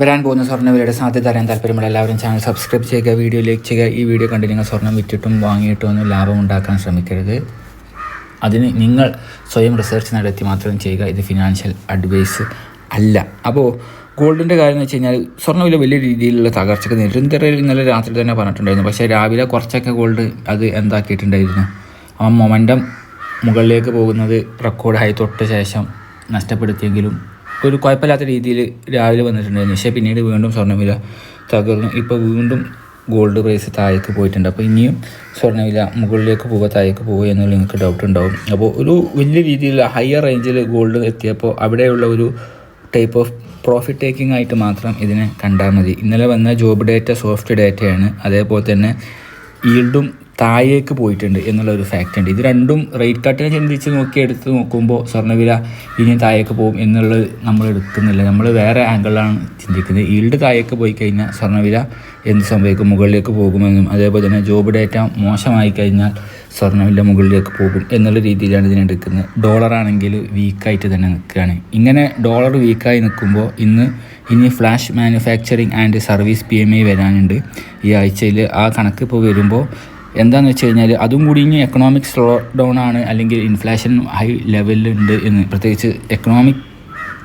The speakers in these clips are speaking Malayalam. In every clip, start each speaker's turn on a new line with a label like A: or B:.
A: വരാൻ പോകുന്ന സ്വർണവിലയുടെ സാധ്യത അറിയാൻ താല്പര്യമുള്ള എല്ലാവരും ചാനൽ സബ്സ്ക്രൈബ് ചെയ്യുക വീഡിയോ ലൈക്ക് ചെയ്യുക. ഈ വീഡിയോ കണ്ട് നിങ്ങൾ സ്വർണം വിറ്റിട്ടും വാങ്ങിയിട്ടും ഒന്നും ലാഭം ഉണ്ടാക്കാൻ ശ്രമിക്കരുത്. അതിന് നിങ്ങൾ സ്വയം റിസർച്ച് നടത്തി മാത്രം ചെയ്യുക. ഇത് ഫിനാൻഷ്യൽ അഡ്വൈസ് അല്ല. അപ്പോൾ ഗോൾഡിന്റെ കാര്യം എന്ന് വെച്ച് കഴിഞ്ഞാൽ സ്വർണവില വലിയ രീതിയിലുള്ള തകർച്ചയ്ക്ക് നിരന്തരം ഇന്നലെ രാത്രി തന്നെ പറഞ്ഞിട്ടുണ്ടായിരുന്നു. പക്ഷേ രാവിലെ കുറച്ചൊക്കെ ഗോൾഡ് അത് എന്താക്കിയിട്ടുണ്ടായിരുന്നു. ആ മൊമെന്റം മുകളിലേക്ക് പോകുന്നത് റെക്കോർഡ് ഹൈ തൊട്ട ശേഷം നഷ്ടപ്പെടുത്തിയെങ്കിലും ഒരു കുഴപ്പമില്ലാത്ത രീതിയിൽ രാവിലെ വന്നിട്ടുണ്ടായിരുന്നു. പക്ഷേ പിന്നീട് വീണ്ടും സ്വർണവില തകർന്നു. ഇപ്പോൾ വീണ്ടും ഗോൾഡ് പ്രൈസ് താഴേക്ക് പോയിട്ടുണ്ട്. അപ്പോൾ ഇനിയും സ്വർണവില മുകളിലേക്ക് പോവുക താഴേക്ക് പോവുക എന്നുള്ള നിങ്ങൾക്ക് ഡൗട്ട് ഉണ്ടാവും. അപ്പോൾ ഒരു വലിയ രീതിയിലുള്ള ഹയർ റേഞ്ചിൽ ഗോൾഡ് എത്തിയപ്പോൾ അവിടെയുള്ള ഒരു ടൈപ്പ് ഓഫ് പ്രോഫിറ്റ് ടേക്കിംഗ് ആയിട്ട് മാത്രം ഇതിനെ കണ്ടാൽ മതി. ഇന്നലെ വന്ന ജോബ് ഡേറ്റ സോഫ്റ്റ് ഡേറ്റയാണ് അതേപോലെ തന്നെ ഈൽഡും താഴേക്ക് പോയിട്ടുണ്ട് എന്നുള്ള ഒരു ഫാക്റ്റ് ഉണ്ട്. ഇത് രണ്ടും റേറ്റ് കട്ടിനെ ചിന്തിച്ച് നോക്കി എടുത്ത് നോക്കുമ്പോൾ സ്വർണവില ഇനിയും താഴേക്ക് പോകും എന്നുള്ളത് നമ്മൾ എടുക്കുന്നില്ല. നമ്മൾ വേറെ ആംഗിളാണ് ചിന്തിക്കുന്നത്. ഈൽഡ് താഴേക്ക് പോയി കഴിഞ്ഞാൽ സ്വർണവില എന്ത് സംഭവിക്കും? മുകളിലേക്ക് പോകുമെന്നും അതേപോലെ തന്നെ ജോബ് ഡേറ്റ മോശമായി കഴിഞ്ഞാൽ സ്വർണവില മുകളിലേക്ക് പോകും എന്നുള്ള രീതിയിലാണ് ഇതിനെ എടുക്കുന്നത്. ഡോളർ ആണെങ്കിൽ വീക്കായിട്ട് തന്നെ നിൽക്കുകയാണ്. ഇങ്ങനെ ഡോളർ വീക്കായി നിൽക്കുമ്പോൾ ഇന്ന് ഇനി flash manufacturing and service P M I വരാനുണ്ട്. ഈ ആഴ്ചയിൽ ആ കണക്ക് ഇപ്പോൾ വരുമ്പോൾ എന്താണെന്ന് വെച്ച് കഴിഞ്ഞാൽ അതും കൂടി ഇനി എക്കണോമിക് സ്ലോ ഡൗൺ ആണ് അല്ലെങ്കിൽ ഇൻഫ്ലേഷൻ ഹൈ ലെവലിലുണ്ട് എന്ന്. പ്രത്യേകിച്ച് എക്കണോമിക്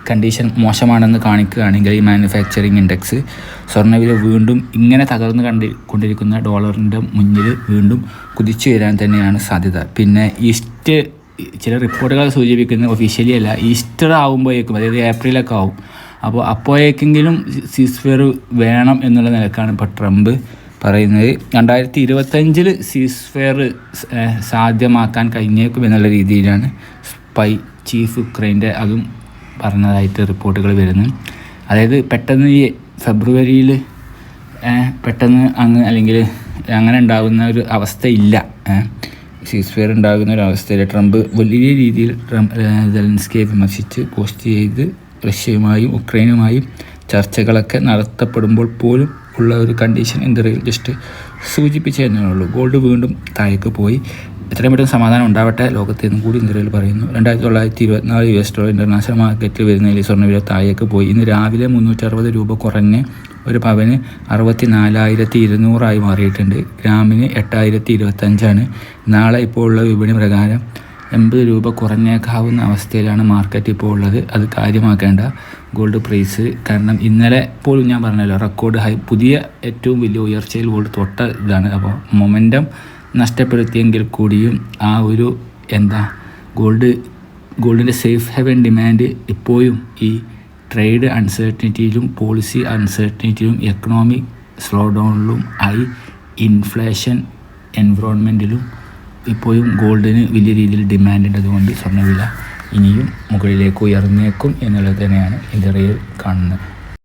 A: കണ്ടീഷൻ മോശമാണെന്ന് കാണിക്കുകയാണെങ്കിൽ ഈ മാനുഫാക്ചറിങ് ഇൻഡെക്സ് സ്വർണവില വീണ്ടും ഇങ്ങനെ തകർന്നു കണ്ടി കൊണ്ടിരിക്കുന്ന ഡോളറിന്റെ മുന്നിൽ വീണ്ടും കുതിച്ചു വരാൻ തന്നെയാണ് സാധ്യത. പിന്നെ ഈസ്റ്റ് ചില റിപ്പോർട്ടുകൾ സൂചിപ്പിക്കുന്ന ഒഫീഷ്യലി അല്ല ഈസ്റ്റർ ആകുമ്പോഴേക്കും അതായത് ഏപ്രിലൊക്കെ ആവും. അപ്പോൾ അപ്പോഴേക്കെങ്കിലും സീസ്ഫെയർ വേണം എന്നുള്ള നിലക്കാണ് ഇപ്പോൾ ട്രംപ്. പറയുന്നത് രണ്ടായിരത്തി ഇരുപത്തഞ്ചിൽ സീസ്ഫെയർ സാധ്യമാക്കാൻ കഴിഞ്ഞേക്കും എന്നുള്ള രീതിയിലാണ് സ്പൈ ചീഫ് ഉക്രൈന്റെ അതും പറഞ്ഞതായിട്ട് റിപ്പോർട്ടുകൾ വരുന്നു അതായത് പെട്ടെന്ന് ഈ ഫെബ്രുവരിയിൽ പെട്ടെന്ന് അങ്ങ് അല്ലെങ്കിൽ അങ്ങനെ ഉണ്ടാകുന്ന ഒരു അവസ്ഥയില്ല. സീസ്ഫെയർ ഉണ്ടാകുന്ന ഒരു അവസ്ഥയിൽ ട്രംപ് വലിയ രീതിയിൽ ട്രംപ് ജലൻസ്കിയെ വിമർശിച്ച് പോസ്റ്റ് ചെയ്ത് റഷ്യയുമായും ഉക്രൈനുമായും ചർച്ചകളൊക്കെ നടത്തപ്പെടുമ്പോൾ പോലും ഉള്ള ഒരു കണ്ടീഷൻ ഇന്ത്യയിൽ ജസ്റ്റ് സൂചിപ്പിച്ചു തന്നേ ഉള്ളൂ ഗോൾഡ് വീണ്ടും താഴേക്ക് പോയി. എത്രയും പെട്ടെന്ന് സമാധാനം ഉണ്ടാവട്ടെ. ലോകത്ത് എന്നും കൂടി ഇന്ത്യയിൽ പറയുന്നു. രണ്ടായിരത്തി തൊള്ളായിരത്തി ഇരുപത്തിനാല് യു എസ് ഡോളർ ഇന്റർനാഷണൽ മാർക്കറ്റിൽ വരുന്നതിൽ സ്വർണവില താഴേക്ക് പോയി. ഇന്ന് രാവിലെ മുന്നൂറ്ററുപത് രൂപ കുറഞ്ഞ് ഒരു പവന് അറുപത്തി നാലായിരത്തി ഇരുന്നൂറായി മാറിയിട്ടുണ്ട്. ഗ്രാമിന് എട്ടായിരത്തി ഇരുപത്തഞ്ചാണ് നാളെ ഇപ്പോൾ ഉള്ള വിപണി പ്രകാരം എൺപത് രൂപ കുറഞ്ഞേക്കാവുന്ന അവസ്ഥയിലാണ് മാർക്കറ്റ് ഇപ്പോൾ ഉള്ളത്. അത് കാര്യമാക്കേണ്ട. ഗോൾഡ് പ്രൈസ് കാരണം ഇന്നലെ പോലും ഞാൻ പറഞ്ഞല്ലോ റെക്കോർഡ് ഹൈ പുതിയ ഏറ്റവും വലിയ ഉയർച്ചയിൽ ഗോൾഡ് തൊട്ട ഇതാണ്. അപ്പോൾ മൊമെന്റം നഷ്ടപ്പെടുത്തിയെങ്കിൽ കൂടിയും ആ ഒരു എന്താ ഗോൾഡ് ഗോൾഡിന്റെ സേഫ് ഹെവൻ ഡിമാൻഡ് ഇപ്പോഴും ഈ ട്രേഡ് അൺസർട്ടനിറ്റിയിലും പോളിസി അൺസർട്ടനിറ്റിയിലും എക്കണോമിക് സ്ലോ ഡൗണിലും ഐ ഇൻഫ്ലേഷൻ എൻവറോൺമെന്റിലും ഇപ്പോഴും ഗോൾഡിന് വലിയ രീതിയിൽ ഡിമാൻഡ് ഉള്ളതുകൊണ്ട് സ്വർണവില ഇനിയും മുകളിലേക്ക് ഉയർന്നേക്കും എന്നുള്ളത് തന്നെയാണ് ഇതറിയിൽ കാണുന്നത്.